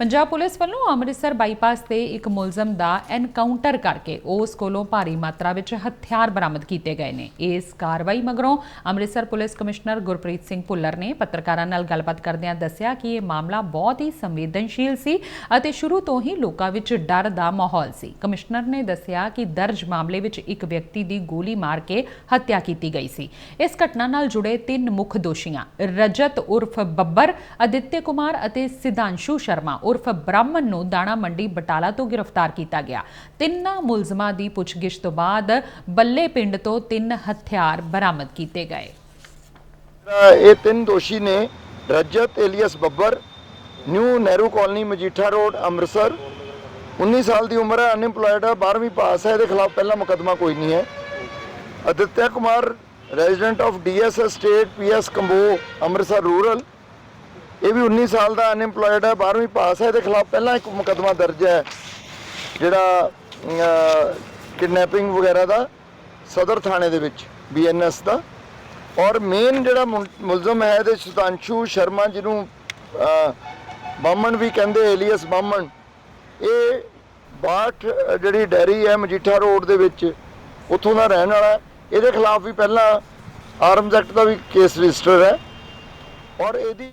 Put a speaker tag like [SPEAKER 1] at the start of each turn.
[SPEAKER 1] Punjab police ਵੱਲੋਂ Amritsar bypass ਤੇ ਇੱਕ ਮੁਲਜ਼ਮ ਦਾ ਐਨਕਾਊਂਟਰ ਕਰਕੇ ਉਸ ਕੋਲੋਂ ਭਾਰੀ ਮਾਤਰਾ ਵਿੱਚ ਹਥਿਆਰ ਬਰਾਮਦ ਕੀਤੇ ਗਏ ਨੇ। ਇਸ ਕਾਰਵਾਈ ਮਗਰੋਂ ਅੰਮ੍ਰਿਤਸਰ ਪੁਲਿਸ ਕਮਿਸ਼ਨਰ ਗੁਰਪ੍ਰੀਤ ਸਿੰਘ ਭੁੱਲਰ ਨੇ ਪੱਤਰਕਾਰਾਂ ਨਾਲ ਗੱਲਬਾਤ ਕਰਦਿਆਂ ਦੱਸਿਆ ਕਿ ਇਹ ਮਾਮਲਾ ਬਹੁਤ ਹੀ ਸੰਵੇਦਨਸ਼ੀਲ ਸੀ ਅਤੇ ਸ਼ੁਰੂ ਤੋਂ ਹੀ ਲੋਕਾਂ ਵਿੱਚ ਡਰ ਦਾ ਮਾਹੌਲ ਸੀ। ਕਮਿਸ਼ਨਰ ਨੇ ਦੱਸਿਆ ਕਿ ਦਰਜ ਮਾਮਲੇ ਵਿੱਚ ਇੱਕ ਵਿਅਕਤੀ ਦੀ ਗੋਲੀ ਮਾਰ ਕੇ ਹੱਤਿਆ ਕੀਤੀ ਗਈ ਸੀ। ਇਸ ਘਟਨਾ ਨਾਲ ਜੁੜੇ ਤਿੰਨ ਮੁੱਖ ਦੋਸ਼ੀਆਂ ਰਜਤ ਉਰਫ ਬੱਬਰ ਅਦਿੱਤਯ ਕੁਮਾਰ ਅਤੇ ਸਿਧਾਂਸ਼ੂ ਸ਼ਰਮਾ। ਉਰਫ ਬ੍ਰਾਹਮਣ ਨੂੰ ਦਾਣਾ ਮੰਡੀ ਬਟਾਲਾ ਤੋਂ ਗ੍ਰਿਫਤਾਰ ਕੀਤਾ ਗਿਆ। ਤਿੰਨਾਂ ਮੁਲਜ਼ਮਾਂ ਦੀ ਪੁੱਛਗਿੱਛ ਤੋਂ ਬਾਅਦ ਬੱਲੇ ਪਿੰਡ ਤੋਂ ਤਿੰਨ ਹਥਿਆਰ ਬਰਾਮਦ ਕੀਤੇ ਗਏ।
[SPEAKER 2] ਇਹ ਤਿੰਨ ਦੋਸ਼ੀ ਨੇ Rajat alias Babbar, new Nehru colony Majitha road, Amritsar 19 ਸਾਲ ਦੀ ਉਮਰ ਹੈ, ਅਨਇੰਪਲੋਇਡ ਹੈ 12ਵੀਂ ਪਾਸ ਹੈ, ਇਹਦੇ ਖਿਲਾਫ ਪਹਿਲਾ ਮੁਕੱਦਮਾ ਕੋਈ ਨਹੀਂ ਹੈ। Aditya Kumar, resident of DS state PS Kambo, Amritsar rural. ਇਹ ਵੀ 19 ਸਾਲ ਦਾ ਅਨਇੰਪਲੋਇਡ ਹੈ 12ਵੀਂ ਪਾਸ ਹੈ ਇਹਦੇ ਖਿਲਾਫ ਪਹਿਲਾਂ ਇੱਕ ਮੁਕੱਦਮਾ ਦਰਜ ਹੈ ਜਿਹੜਾ ਕਿਡਨੈਪਿੰਗ ਵਗੈਰਾ ਦਾ ਸਦਰ ਥਾਣੇ ਦੇ ਵਿੱਚ ਬੀਐਨਐਸ ਦਾ। ਔਰ ਮੇਨ ਜਿਹੜਾ ਮੁਲ- ਮੁਲਜ਼ਮ ਹੈ ਇਹਦੇ ਸੁਤਾਂਸ਼ੂ ਸ਼ਰਮਾ ਜਿਹਨੂੰ ਅਹ, ਬਾਮਣ ਵੀ ਕਹਿੰਦੇ ਏਲੀਅਸ ਬਾਮਣ ਇਹ ਬਾਠ ਜਿਹੜੀ ਡੈਰੀ ਹੈ ਮਜੀਠਾ ਰੋਡ ਦੇ ਵਿੱਚ ਉੱਥੋਂ ਦਾ ਰਹਿਣ ਵਾਲਾ ਇਹਦੇ ਖਿਲਾਫ ਵੀ ਪਹਿਲਾਂ ਆਰਮਜ਼ ਐਕਟ ਦਾ ਵੀ ਕੇਸ ਰਜਿਸਟਰ ਹੈ। ਔਰ ਇਹਦੀ